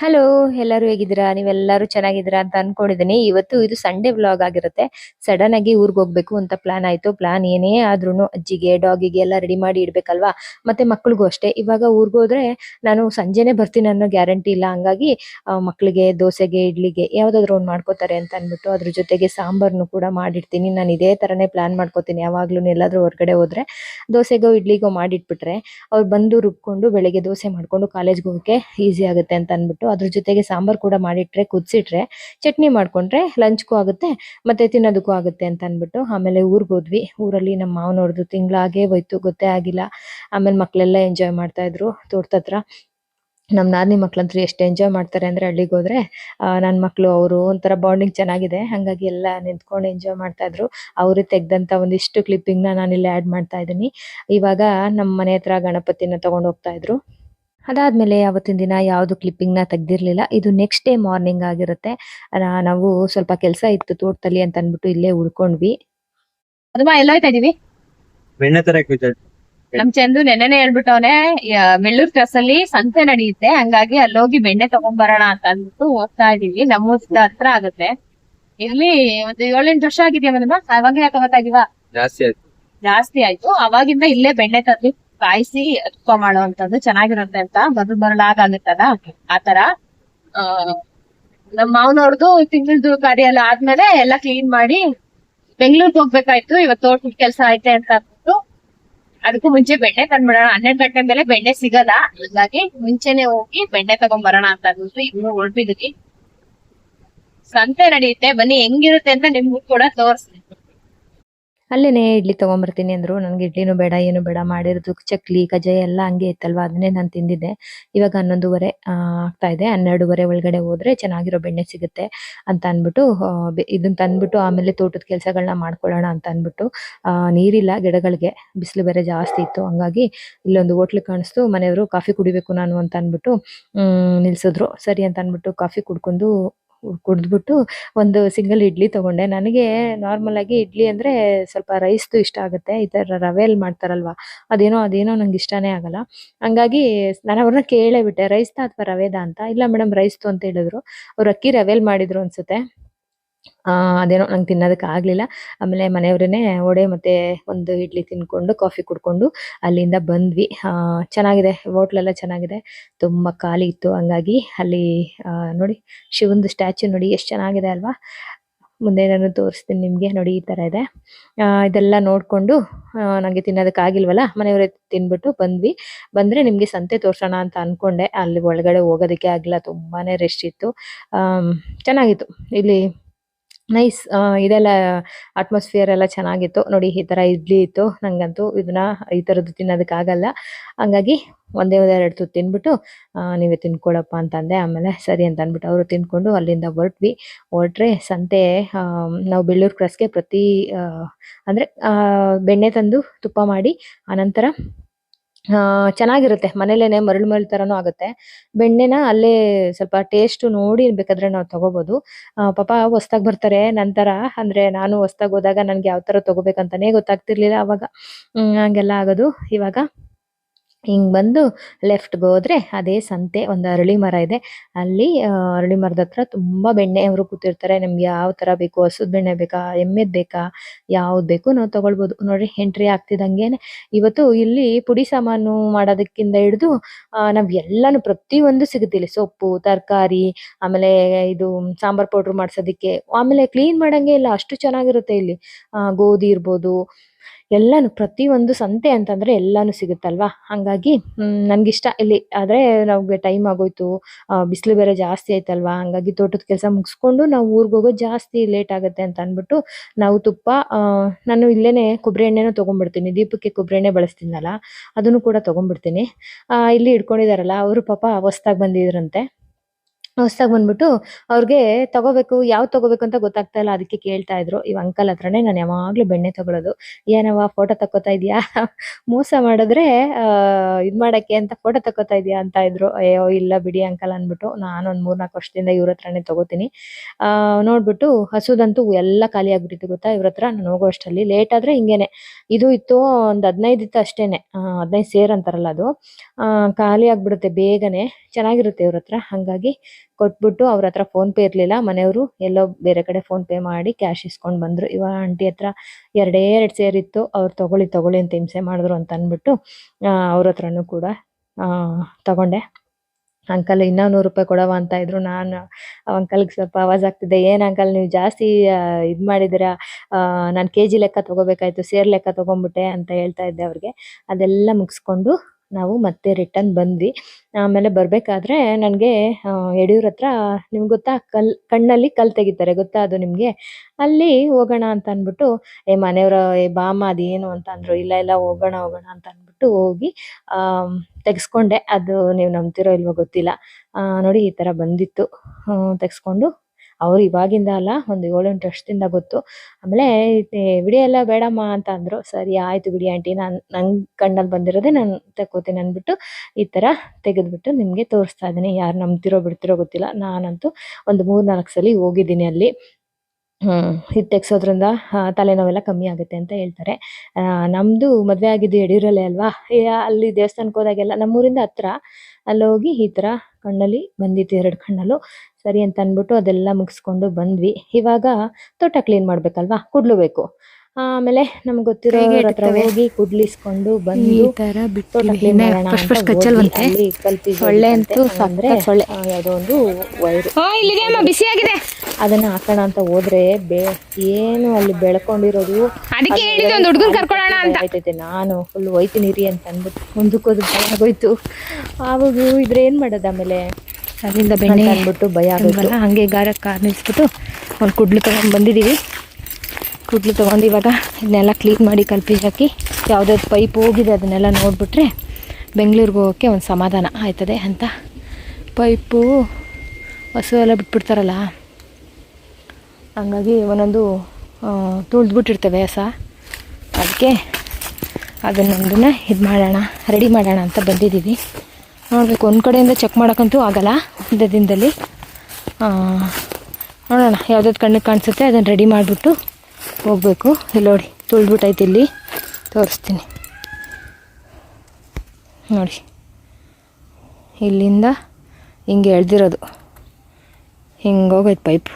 Hello ಎಲ್ಲರೂ ಹೇಗಿದ್ದೀರಾ? ನೀವೆಲ್ಲರೂ ಚೆನ್ನಾಗಿದ್ದೀರಾ ಅಂತ ಅನ್ಕೊಂಡಿದ್ದೀನಿ. ಇವತ್ತು ಇದು ಸಂಡೇ ವ್ಲಾಗ್ ಆಗಿರುತ್ತೆ. ಸಡನ್ ಆಗಿ ಊರಿಗೆ ಹೋಗ್ಬೇಕು ಅಂತ ಪ್ಲಾನ್ ಆಯ್ತು. ಪ್ಲಾನ್ ಏನೇ ಆದ್ರೂನು ಅಜ್ಜಿಗೆ ಡಾಗಿಗೆ ಎಲ್ಲ ರೆಡಿ ಮಾಡಿ ಇಡ್ಬೇಕಲ್ವಾ? ಮತ್ತೆ ಮಕ್ಳಿಗೂ ಅಷ್ಟೇ. ಇವಾಗ ಊರಿಗೆ ಹೋದ್ರೆ ನಾನು ಸಂಜೆನೆ ಬರ್ತೀನಿ ಅನ್ನೋ ಗ್ಯಾರಂಟಿ ಇಲ್ಲ. ಹಂಗಾಗಿ ಮಕ್ಕಳಿಗೆ ದೋಸೆಗೆ, ಇಡ್ಲಿಗೆ ಯಾವ್ದಾದ್ರು ಒಂದು ಮಾಡ್ಕೋತಾರೆ ಅಂತ ಅನ್ಬಿಟ್ಟು ಅದ್ರ ಜೊತೆಗೆ ಸಾಂಬಾರ್ನು ಕೂಡ ಮಾಡಿಡ್ತೀನಿ. ನಾನು ಇದೇ ತರನೇ ಪ್ಲಾನ್ ಮಾಡ್ಕೋತೀನಿ. ಯಾವಾಗ್ಲೂ ಎಲ್ಲಾದ್ರೂ ಹೊರಗಡೆ ಹೋದ್ರೆ ದೋಸೆಗೋ, ಇಡ್ಲಿಗೋ ಮಾಡಿಟ್ಬಿಟ್ರೆ ಅವ್ರು ಬಂದು ರುಬ್ಕೊಂಡು ಬೆಳಗ್ಗೆ ದೋಸೆ ಮಾಡ್ಕೊಂಡು ಕಾಲೇಜ್ಗೆ ಹೋಗಕ್ಕೆ ಈಸಿ ಆಗುತ್ತೆ ಅಂತ ಅನ್ಬಿಟ್ಟು ಅದ್ರ ಜೊತೆಗೆ ಸಾಂಬಾರ್ ಕೂಡ ಮಾಡಿಟ್ರೆ, ಕುದಿಸಿಟ್ರೆ, ಚಟ್ನಿ ಮಾಡ್ಕೊಂಡ್ರೆ ಲಂಚ್ಗೂ ಆಗುತ್ತೆ, ಮತ್ತೆ ತಿನ್ನೋದಕ್ಕೂ ಆಗುತ್ತೆ ಅಂತ ಅನ್ಬಿಟ್ಟು ಆಮೇಲೆ ಊರಿಗೆ ಹೋದ್ವಿ. ಊರಲ್ಲಿ ನಮ್ಮ ಮಾವನವ್ರದ್ದು ತಿಂಗಳಾಗೇ ಹೋಯ್ತು, ಗೊತ್ತೇ ಆಗಿಲ್ಲ. ಆಮೇಲೆ ಮಕ್ಕಳೆಲ್ಲ ಎಂಜಾಯ್ ಮಾಡ್ತಾ ಇದ್ರು ತೋಟದತ್ರ ನಮ್ಮ ನಮ್ ನಾದಿನಿ ಮಕ್ಳಂತೂ ಎಷ್ಟು ಎಂಜಾಯ್ ಮಾಡ್ತಾರೆ ಅಂದ್ರೆ ಹಳ್ಳಿಗೆ ಹೋದ್ರೆ ನನ್ನ ಮಕ್ಕಳು ಅವರು ಒಂಥರ ಬಾಂಡಿಂಗ್ ಚೆನ್ನಾಗಿದೆ. ಹಾಗಾಗಿ ಎಲ್ಲ ನಿಂತ್ಕೊಂಡು ಎಂಜಾಯ್ ಮಾಡ್ತಾ ಇದ್ರು. ಅವ್ರು ತೆಗ್ದಂತ ಒಂದಿಷ್ಟು ಕ್ಲಿಪ್ಪಿಂಗ್ನ ಆ್ಯಡ್ ಮಾಡ್ತಾ ಇದ್ದೀನಿ. ಇವಾಗ ನಮ್ಮ ಮನೆ ಹತ್ರ ಗಣಪತಿನ ತೊಗೊಂಡು ಹೋಗ್ತಾ ಇದ್ರು. ಅದಾದ್ಮೇಲೆ ಅವತ್ತಿನ ದಿನ ಯಾವ್ದು ಕ್ಲಿಪ್ಪಿಂಗ್ನ ತೆಗ್ದಿರ್ಲಿಲ್ಲ. ಇದು ನೆಕ್ಸ್ಟ್ ಡೇ ಮಾರ್ನಿಂಗ್ ಆಗಿರುತ್ತೆ. ನಾವು ಸ್ವಲ್ಪ ಕೆಲಸ ಇತ್ತು ತೋಟದಲ್ಲಿ ಅಂತ ಅಂದ್ಬಿಟ್ಟು ಇಲ್ಲೇ ಉಳ್ಕೊಂಡ್ವಿ. ಅದಮ್ಮ ಎಲ್ಲೋಯ್ತಾ ಇದೀವಿ? ಬೆಣ್ಣೆ. ನಮ್ ಚಂದು ನೆನ್ನೆನೆ ಹೇಳ್ಬಿಟ್ಟವನೆ ಬೆಳ್ಳೂರ್ ಕ್ರಾಸ್ ಅಲ್ಲಿ ಸಂತೆ ನಡೆಯುತ್ತೆ ಹಂಗಾಗಿ ಅಲ್ಲೋಗಿ ಬೆಣ್ಣೆ ತಗೊಂಡ್ಬರೋಣ ಅಂತ ಅಂದ್ಬಿಟ್ಟು ಹೋಗ್ತಾ ಇದೀವಿ. ನಮ್ಮ ಹತ್ರ ಆಗುತ್ತೆ. ಇಲ್ಲಿ ಒಂದು ಏಳೆಂಟು ವರ್ಷ ಆಗಿದ್ಯಾ ಮೇಡಮ್ ಅವಾಗ ಯಾಕೆ ತಗೋತಾ ಇದೀವ ಜಾಸ್ತಿ ಆಯ್ತು. ಜಾಸ್ತಿ ಆಯ್ತು. ಅವಾಗಿಂದ ಇಲ್ಲೇ ಬೆಣ್ಣೆ ತಂದು ಕಾಯಿಸಿ ತುಪ್ಪ ಮಾಡುವಂತದ್ದು ಚೆನ್ನಾಗಿರುತ್ತೆ ಅಂತ ಬದು ಬರಲಾಗತ್ತಲ್ಲ ಆತರ ಆ ನಮ್ ಮಾವನವ್ರದ್ದು ತಿಂಗಳದು ಕಾರ್ಯ ಎಲ್ಲ ಆದ್ಮೇಲೆ ಎಲ್ಲ ಕ್ಲೀನ್ ಮಾಡಿ ಬೆಂಗಳೂರಿಗೆ ಹೋಗ್ಬೇಕಾಯ್ತು, ಇವತ್ತು ತೋಟದ ಕೆಲಸ ಐತೆ ಅಂತ ಅಂದ್ಬಿಟ್ಟು ಅದಕ್ಕೂ ಮುಂಚೆ ಬೆಣ್ಣೆ ತಂದ್ಬಿಡೋಣ. ಹನ್ನೆರಡು ಗಂಟೆ ಮೇಲೆ ಬೆಣ್ಣೆ ಸಿಗಲ್ಲ. ಹಾಗಾಗಿ ಮುಂಚೆನೆ ಹೋಗಿ ಬೆಣ್ಣೆ ತಗೊಂಡ್ ಬರೋಣ ಅಂತ ಅಂದ್ಬಿಟ್ಟು ಇಬ್ರು ಹೊರಟಿದ್ವಿ ಸಂತೆ ನಡೆಯುತ್ತೆ ಬನ್ನಿ, ಹೆಂಗಿರುತ್ತೆ ಅಂತ ನಿಮ್ಗೂ ಕೂಡ ತೋರಿಸ್ತೀನಿ. ಅಲ್ಲೇನೆ ಇಡ್ಲಿ ತಗೊಂಬರ್ತೀನಿ ಅಂದ್ರು. ನನ್ಗೆ ಇಡ್ಲಿನೂ ಬೇಡ, ಏನು ಬೇಡ, ಮಾಡಿರೋದು ಚಕ್ಲಿ, ಕಜ್ಜಾಯ ಎಲ್ಲ ಹಂಗೆ ಇತ್ತಲ್ವಾ? ಅದನ್ನೇ ನಾನು ತಿಂದಿದ್ದೆ. ಇವಾಗ ಹನ್ನೊಂದುವರೆ ಆಗ್ತಾ ಇದೆ. ಹನ್ನೆರಡುವರೆ ಒಳಗಡೆ ಹೋದ್ರೆ ಚೆನ್ನಾಗಿರೋ ಬೆಣ್ಣೆ ಸಿಗುತ್ತೆ ಅಂತ ಅಂದ್ಬಿಟ್ಟು ಇದನ್ನ ತಂದ್ಬಿಟ್ಟು ಆಮೇಲೆ ತೋಟದ ಕೆಲಸಗಳನ್ನ ಮಾಡ್ಕೊಳ್ಳೋಣ ಅಂತ ಅಂದ್ಬಿಟ್ಟು ನೀರಿಲ್ಲ ಗಿಡಗಳಿಗೆ. ಬಿಸಿಲು ಬೇರೆ ಜಾಸ್ತಿ ಇತ್ತು. ಹಂಗಾಗಿ ಇಲ್ಲೊಂದು ಹೋಟ್ಲು ಕಾಣಿಸ್ತು. ಮನೆಯವರು ಕಾಫಿ ಕುಡಿಬೇಕು ನಾನು ಅಂತ ಅಂದ್ಬಿಟ್ಟು ನಿಲ್ಸಿದ್ರು. ಸರಿ ಅಂತ ಅಂದ್ಬಿಟ್ಟು ಕಾಫಿ ಕುಡ್ಕೊಂಡು ಕುಡ್ದ್ಬಿಟ್ಟು ಒಂದು ಸಿಂಗಲ್ ಇಡ್ಲಿ ತಗೊಂಡೆ. ನನಗೆ ನಾರ್ಮಲ್ ಆಗಿ ಇಡ್ಲಿ ಅಂದ್ರೆ ಸ್ವಲ್ಪ ರೈಸ್ದು ಇಷ್ಟ ಆಗುತ್ತೆ. ಈ ತರ ರವೆಲ್ ಮಾಡ್ತಾರಲ್ವಾ? ಅದೇನೋ ಅದೇನೋ ನಂಗೆ ಇಷ್ಟನೇ ಆಗಲ್ಲ. ಹಂಗಾಗಿ ನಾನು ಅವ್ರನ್ನ ಕೇಳೇ ಬಿಟ್ಟೆ. ರೈಸ್ತಾ ಅಥವಾ ರವೆದಾ ಅಂತ? ಇಲ್ಲ ಮೇಡಮ್ ರೈಸ್ ಅಂತ ಹೇಳಿದ್ರು. ಅವ್ರು ಅಕ್ಕಿ ರವೆಲ್ ಮಾಡಿದ್ರು ಅನ್ಸುತ್ತೆ. ಅದೇನೋ ನಂಗೆ ತಿನ್ನೋದಕ್ಕೆ ಆಗ್ಲಿಲ್ಲ. ಆಮೇಲೆ ಮನೆಯವ್ರೇನೆ ವಡೆ ಮತ್ತೆ ಒಂದು ಇಡ್ಲಿ ತಿನ್ಕೊಂಡು ಕಾಫಿ ಕುಡ್ಕೊಂಡು ಅಲ್ಲಿಂದ ಬಂದ್ವಿ. ಆ ಚೆನ್ನಾಗಿದೆ ಹೋಟ್ಲೆಲ್ಲ ಚೆನ್ನಾಗಿದೆ. ತುಂಬಾ ಖಾಲಿ ಇತ್ತು. ಹಂಗಾಗಿ ಅಲ್ಲಿ ಆ, ನೋಡಿ ಶಿವಂದು ಸ್ಟ್ಯಾಚು ನೋಡಿ ಎಷ್ಟು ಚೆನ್ನಾಗಿದೆ ಅಲ್ವಾ? ಮುಂದೆ ನಾನು ತೋರಿಸ್ತೀನಿ ನಿಮಗೆ. ನೋಡಿ ಈ ತರ ಇದೆ. ಆ, ಇದೆಲ್ಲ ನೋಡ್ಕೊಂಡು ಆ, ನಂಗೆ ತಿನ್ನೋದಕ್ಕೆ ಆಗಿಲ್ವಲ್ಲ ಮನೆಯವರೇ ತಿನ್ಬಿಟ್ಟು ಬಂದ್ವಿ. ಬಂದ್ರೆ ನಿಮ್ಗೆ ಸಂತೆ ತೋರ್ಸೋಣ ಅಂತ ಅನ್ಕೊಂಡೆ. ಅಲ್ಲಿ ಒಳಗಡೆ ಹೋಗೋದಕ್ಕೆ ಆಗಿಲ್ಲ ತುಂಬಾನೇ ರೆಸ್ಟ್ ಇತ್ತು. ಆ ಚೆನ್ನಾಗಿತ್ತು. ಇಲ್ಲಿ ನೈಸ್ ಇದೆಲ್ಲ ಅಟ್ಮಾಸ್ಫಿಯರ್ ಎಲ್ಲ ಚೆನ್ನಾಗಿತ್ತು. ನೋಡಿ, ಈ ತರ ಇಡ್ಲಿ ಇತ್ತು. ನಂಗಂತೂ ಇದನ್ನ ಈ ಥರದ್ದು ತಿನ್ನೋದಕ್ಕಾಗಲ್ಲ ಹಂಗಾಗಿ ಒಂದೇ ಒಂದೇ ಎರಡು ತುತ್ತು ತಿನ್ಬಿಟ್ಟು ನೀವೇ ತಿನ್ಕೊಳಪ್ಪ ಅಂತಂದೆ. ಆಮೇಲೆ ಸರಿ ಅಂತ ಅಂದ್ಬಿಟ್ಟು ಅವರು ತಿನ್ಕೊಂಡು ಅಲ್ಲಿಂದ ಹೊರಟ್ವಿ. ಹೊರಟ್ರೆ ಸಂತೆ ನಾವು ಬೆಳ್ಳೂರು ಕ್ರಾಸ್ಗೆ ಪ್ರತಿ ಅಂದರೆ ಬೆಣ್ಣೆ ತಂದು ತುಪ್ಪ ಮಾಡಿ, ಆನಂತರ ಚೆನ್ನಾಗಿರುತ್ತೆ. ಮನೇಲೇನೆ ಮರಳು ಮರಳು ಥರನೂ ಆಗುತ್ತೆ. ಬೆಣ್ಣೆನ ಅಲ್ಲೇ ಸ್ವಲ್ಪ ಟೇಸ್ಟ್ ನೋಡಿ ಬೇಕಾದ್ರೆ ನಾವು ತಗೋಬಹುದು ಆ, ಪಾಪ ಹೊಸ್ತಾಗ್ ಬರ್ತಾರೆ ನಂತರ. ಅಂದ್ರೆ ನಾನು ಹೊಸ್ದಾಗ್ ಹೋದಾಗ ನನ್ಗೆ ಯಾವ ತರ ತಗೋಬೇಕಂತಾನೆ ಗೊತ್ತಾಗ್ತಿರ್ಲಿಲ್ಲ ಅವಾಗ. ಹಂಗೆಲ್ಲ ಆಗೋದು ಇವಾಗ. ಹಿಂಗ್ ಬಂದು ಲೆಫ್ಟ್ಗೆ ಹೋದ್ರೆ ಅದೇ ಸಂತೆ, ಒಂದು ಅರಳಿ ಮರ ಇದೆ. ಅಲ್ಲಿ ಅರಳಿ ಮರದ ಹತ್ರ ತುಂಬಾ ಬೆಣ್ಣೆ ಅವರು ಕೂತಿರ್ತಾರೆ. ನಮ್ಗೆ ಯಾವ ತರ ಬೇಕು, ಹಸುದ್ ಬೆಣ್ಣೆ ಬೇಕಾ, ಎಮ್ಮೆದ್ ಬೇಕಾ, ಯಾವ್ದು ಬೇಕು ನಾವು ತಗೊಳ್ಬೋದು. ನೋಡ್ರಿ ಎಂಟ್ರಿ ಆಗ್ತಿದ್ದಂಗೆ ಇವತ್ತು ಇಲ್ಲಿ ಪುಡಿ ಸಾಮಾನು ಮಾಡೋದಕ್ಕಿಂತ ಹಿಡಿದು ನಾವ್ ಎಲ್ಲಾನು ಪ್ರತಿಯೊಂದು ಸಿಗುತ್ತೆ ಇಲ್ಲಿ ಸೊಪ್ಪು, ತರಕಾರಿ, ಆಮೇಲೆ ಇದು ಸಾಂಬಾರ್ ಪೌಡರ್ ಮಾಡ್ಸೋದಿಕ್ಕೆ. ಆಮೇಲೆ ಕ್ಲೀನ್ ಮಾಡೋಂಗೆ ಇಲ್ಲ, ಅಷ್ಟು ಚೆನ್ನಾಗಿರುತ್ತೆ ಇಲ್ಲಿ. ಗೋಧಿ ಇರ್ಬೋದು ಎಲ್ಲಾನು ಪ್ರತಿಯೊಂದು ಸಂತೆ ಅಂತಂದ್ರೆ ಎಲ್ಲಾನು ಸಿಗುತ್ತಲ್ವಾ? ಹಾಗಾಗಿ ನನಗಿಷ್ಟ. ಇಲ್ಲಿ ಆದ್ರೆ ನಮಗೆ ಟೈಮ್ ಆಗೋಯ್ತು ಬಿಸಿಲು ಬೇರೆ ಜಾಸ್ತಿ ಆಯ್ತಲ್ವಾ? ಹಾಗಾಗಿ ತೋಟದ ಕೆಲಸ ಮುಗಿಸ್ಕೊಂಡು ನಾವು ಊರಿಗೆ ಹೋಗೋದು ಜಾಸ್ತಿ ಲೇಟ್ ಆಗುತ್ತೆ ಅಂತ ಅಂದ್ಬಿಟ್ಟು ನಾವು ತುಪ್ಪ ನಾನು ಇಲ್ಲೇ ಕೊಬ್ಬರಿ ಎಣ್ಣೆನೂ ತೊಗೊಂಡ್ಬಿಡ್ತೀನಿ. ದೀಪಕ್ಕೆ ಕೊಬ್ಬರಿ ಎಣ್ಣೆ ಬಳಸ್ತೀನಲ್ಲ, ಅದನ್ನು ಕೂಡ ತೊಗೊಂಡ್ಬಿಡ್ತೀನಿ. ಇಲ್ಲಿ ಇಟ್ಕೊಂಡಿದಾರಲ್ಲ ಅವರು ಪಾಪ ಹೊಸ್ದಾಗಿ ಬಂದಿದ್ರಂತೆ. ಹೊಸ್ದಾಗ್ ಬಂದ್ಬಿಟ್ಟು ಅವ್ರಿಗೆ ತಗೋಬೇಕು ಯಾವ್ ತಗೋಬೇಕು ಅಂತ ಗೊತ್ತಾಗ್ತಾ ಇಲ್ಲ. ಅದಕ್ಕೆ ಕೇಳ್ತಾ ಇದ್ರು. ಇವ್ ಅಂಕಲ್ ಹತ್ರನೇ ನಾನು ಯಾವಾಗ್ಲೂ ಬೆಣ್ಣೆ ತಗೊಳ್ಳೋದು ಏನವ್ವ ಫೋಟೋ ತಕ್ಕೋತಾ ಇದೀಯಾ? ಮೋಸ ಮಾಡಿದ್ರೆ ಇದ್ ಮಾಡಕ್ಕೆ ಅಂತ ಫೋಟೋ ತಕ್ಕೋತಾ ಇದೀಯಾ ಅಂತ ಇದ್ರು. ಅಯ್ಯೋ, ಇಲ್ಲ ಬಿಡಿ ಅಂಕಲ್ ಅಂದ್ಬಿಟ್ಟು ನಾನು ಒಂದ್ ಮೂರ್ನಾಲ್ಕು ವರ್ಷದಿಂದ ಇವ್ರ ಹತ್ರನೇ ತಗೋತೀನಿ. ಆ, ನೋಡ್ಬಿಟ್ಟು ಹಸುದಂತೂ ಎಲ್ಲ ಖಾಲಿ ಆಗ್ಬಿಟ್ಟಿತ್ತು ಗೊತ್ತಾ ಇವ್ರ ಹತ್ರ. ನಾನು ಹೋಗೋ ಅಷ್ಟರಲ್ಲಿ ಲೇಟ್ ಆದ್ರೆ ಹಿಂಗೇನೆ. ಇದು ಇತ್ತು ಒಂದ್ ಹದಿನೈದು ಇತ್ತು ಅಷ್ಟೇನೆ. ಹದಿನೈದು ಸೇರ್ ಅಂತಾರಲ್ಲ ಅದು. ಖಾಲಿ ಆಗ್ಬಿಡುತ್ತೆ ಬೇಗನೆ. ಚೆನ್ನಾಗಿರುತ್ತೆ ಇವ್ರ ಹತ್ರ. ಹಂಗಾಗಿ ಕೊಟ್ಬಿಟ್ಟು ಅವ್ರ ಹತ್ರ ಫೋನ್ ಪೇ ಇರ್ಲಿಲ್ಲ, ಮನೆಯವರು ಎಲ್ಲೋ ಬೇರೆ ಕಡೆ ಫೋನ್ ಪೇ ಮಾಡಿ ಕ್ಯಾಶ್ ಇಸ್ಕೊಂಡ್ ಬಂದ್ರು. ಇವಾಗ ಆಂಟಿ ಹತ್ರ ಎರಡೇ ಎರಡ್ ಸೇರಿತ್ತು ಅವ್ರು ತಗೊಳ್ಳಿ ತಗೊಳ್ಳಿ ಅಂತ ಹಿಂಸೆ ಮಾಡಿದ್ರು ಅಂತ ಅಂದ್ಬಿಟ್ಟು ಅವ್ರ ಹತ್ರನೂ ಕೂಡ ತಗೊಂಡೆ. ಅಂಕಲ್, ಇನ್ನೂ ನೂರು ರೂಪಾಯಿ ಕೊಡವ ಅಂತ ಇದ್ರು. ನಾನು ಅಂಕಲ್ಗೆ ಸ್ವಲ್ಪ ಆವಾಜ್ ಆಗ್ತಿದೆ. ಏನ್ ಅಂಕಲ್, ನೀವು ಜಾಸ್ತಿ ಇದು ಇದ್ ಮಾಡಿದಿರಾ ನಾನು ಕೆ ಜಿ ಲೆಕ್ಕ ತೊಗೋಬೇಕಾಯ್ತು, ಸೇರ್ ಲೆಕ್ಕ ತೊಗೊಂಬಿಟ್ಟೆ ಅಂತ ಹೇಳ್ತಾ ಇದ್ದೆ ಅವ್ರಿಗೆ. ಅದೆಲ್ಲ ಮುಗಿಸ್ಕೊಂಡು ನಾವು ಮತ್ತೆ ರಿಟರ್ನ್ ಬಂದ್ವಿ. ಆಮೇಲೆ ಬರ್ಬೇಕಾದ್ರೆ ನನ್ಗೆ ಯಡಿಯೂರ್ ಹತ್ರ ನಿಮ್ಗೆ ಗೊತ್ತಾ, ಕಲ್, ಕಣ್ಣಲ್ಲಿ ಕಲ್ ತೆಗಿತಾರೆ, ಗೊತ್ತಾ ಅದು ನಿಮ್ಗೆ? ಅಲ್ಲಿ ಹೋಗೋಣ ಅಂತ ಅನ್ಬಿಟ್ಟು ಏ, ಮನೆಯವ್ರ, ಏ ಬಾಮ ಅದೇನು ಅಂತ ಅಂದ್ರು, ಇಲ್ಲ ಇಲ್ಲ, ಹೋಗೋಣ ಹೋಗೋಣ ಅಂತ ಅನ್ಬಿಟ್ಟು ಹೋಗಿ, ಆ, ತೆಗ್ಸ್ಕೊಂಡೆ. ಅದು ನೀವು ನಂಬ್ತಿರೋ ಇಲ್ವೋ ಗೊತ್ತಿಲ್ಲ. ನೋಡಿ ಈ ತರ ಬಂದಿತ್ತು. ತೆಗ್ಸ್ಕೊಂಡು ಅವ್ರು ಇವಾಗಿಂದ ಅಲ್ಲ, ಒಂದು ಏಳೆಂಟು ವರ್ಷದಿಂದ ಗೊತ್ತು. ಆಮೇಲೆ ವಿಡಿಯೋ ಎಲ್ಲ ಬೇಡಮ್ಮ ಅಂತ ಅಂದ್ರು. ಸರಿ, ಆಯ್ತು ಬಿಡಿ ಆಂಟಿ, ನಾನ್ ನಂಗ್ ಕಣ್ಣಲ್ಲಿ ಬಂದಿರೋದೇ ನಾನು ತಕ್ಕೋತೀನಿ ಅಂದ್ಬಿಟ್ಟು ಈ ತರ ತೆಗೆದ್ಬಿಟ್ಟು ನಿಮ್ಗೆ ತೋರಿಸ್ತಾ ಇದೀನಿ ಯಾರು ನಂಬ್ತಿರೋ ಬಿಡ್ತಿರೋ ಗೊತ್ತಿಲ್ಲ. ನಾನಂತೂ ಒಂದು ಮೂರ್ ನಾಲ್ಕು ಸಲ ಹೋಗಿದ್ದೀನಿ ಅಲ್ಲಿ. ಹ್ಮ್, ಇದು ತೆಗ್ಸೋದ್ರಿಂದ ತಲೆನೋವೆಲ್ಲ ಕಮ್ಮಿ ಆಗುತ್ತೆ ಅಂತ ಹೇಳ್ತಾರೆ. ನಮ್ದು ಮದ್ವೆ ಆಗಿದ್ದು ಯಡಿಯೂರಲ್ಲೇ ಅಲ್ವಾ? ಅಲ್ಲಿ ದೇವಸ್ಥಾನಕ್ಕೆ ಹೋದಾಗೆಲ್ಲ ನಮ್ಮೂರಿಂದ ಹತ್ರ ಅಲ್ಲಿ ಹೋಗಿ ಈ ತರ ಕಣ್ಣಲ್ಲಿ ಬಂದಿತ್ತು ಎರಡು ಕಣ್ಣಲ್ಲೂ. ಸರಿ ಅಂತ ಅಂದ್ಬಿಟ್ಟು ಅದೆಲ್ಲ ಮುಗಿಸ್ಕೊಂಡು ಬಂದ್ವಿ. ಇವಾಗ ತೋಟ ಕ್ಲೀನ್ ಮಾಡ್ಬೇಕಲ್ವಾ? ಕುಡ್ಲಬೇಕು ಆಮೇಲೆ ನಮ್ಗೆ ಗೊತ್ತಿರೋ ಹತ್ರ. ಹೋಗಿ ಕುಡ್ಲಿಸ್ಕೊಂಡು ಬಂದು ತೋಟ ಕ್ಲೀನ್ ಮಾಡೋಣ ಕಲ್ಪಿ ಸೊಳ್ಳೆ ಅಂತೂ ಅಂದ್ರೆ ಸೊಳ್ಳೆ. ಆ, ಯಾವ್ದೋ ಒಂದು ವೈರು. ಬಿಸಿ ಆಗಿದೆ. ಅದನ್ನ ಹಾಕೋಣ ಅಂತ ಹೋದ್ರೆ ಬೇ ಏನು ಅಲ್ಲಿ ಬೆಳ್ಕೊಂಡಿರೋದು? ಅದಕ್ಕೆ ಒಂದು ಹುಡುಗನ್ ಕರ್ಕೊಳ್ಳೋಣ ಅಂತ. ಆಯ್ತೈತೆ ನಾನು ಫುಲ್ ಹೋಯ್ತೀನಿ ರೀ ಅಂತ ಅಂದ್ಬಿಟ್ಟು ಮುಂದಕ್ಕೋದು ಆಗೋಯ್ತು. ಆವಾಗ ಇದ್ರೆ ಏನ್ ಮಾಡೋದು ಆಮೇಲೆ? ಅಲ್ಲಿಂದ ಬೆಣ್ಣೆ ಅಂದ್ಬಿಟ್ಟು ಭಯ ಆಗಲ್ಲ ಹಂಗೆ ಗಾರ ಕಾರ್ ನಿಲ್ಸ್ಬಿಟ್ಟು ಒಂದು ಕುಡ್ಲು ತೊಗೊಂಡು ಬಂದಿದ್ದೀವಿ ಕುಡ್ಲು ತೊಗೊಂಡು ಇವಾಗ ಇದನ್ನೆಲ್ಲ ಕ್ಲೀನ್ ಮಾಡಿ ಕಲ್ಪಿ ಹಾಕಿ ಯಾವುದಾದ್ರು ಪೈಪ್ ಹೋಗಿದೆ ಅದನ್ನೆಲ್ಲ ನೋಡಿಬಿಟ್ರೆ ಬೆಂಗಳೂರಿಗೆ ಹೋಗೋಕ್ಕೆ ಒಂದು ಸಮಾಧಾನ ಆಯ್ತದೆ ಅಂತ. ಪೈಪು ಹಸು ಎಲ್ಲ ಬಿಟ್ಬಿಡ್ತಾರಲ್ಲ ಹಂಗಾಗಿ ಒಂದೊಂದು ತುಳಿದ್ಬಿಟ್ಟಿರ್ತವೆ ಹಸ. ಅದಕ್ಕೆ ಅದನ್ನೊಂದನ್ನ ಇದು ಮಾಡೋಣ ರೆಡಿ ಮಾಡೋಣ ಅಂತ ಬಂದಿದ್ದೀವಿ ನೋಡಬೇಕು ಒಂದು ಕಡೆಯಿಂದ ಚೆಕ್ ಮಾಡೋಕ್ಕಂತೂ ಆಗಲ್ಲ, ಒಂದೇ ದಿನದಲ್ಲಿ. ನೋಡೋಣ ಯಾವ್ದಾದ್ರು ಕಣ್ಣಿಗೆ ಕಾಣಿಸುತ್ತೆ ಅದನ್ನು ರೆಡಿ ಮಾಡಿಬಿಟ್ಟು ಹೋಗಬೇಕು. ಇಲ್ಲಿ ನೋಡಿ, ತುಳಿದ್ಬಿಟ್ಟೈತೆ ಇಲ್ಲಿ. ತೋರಿಸ್ತೀನಿ. ನೋಡಿ, ಇಲ್ಲಿಂದ ಹಿಂಗೆ ಎಳ್ದಿರೋದು. ಹಿಂಗೆ ಹೋಗೈತೆ ಪೈಪು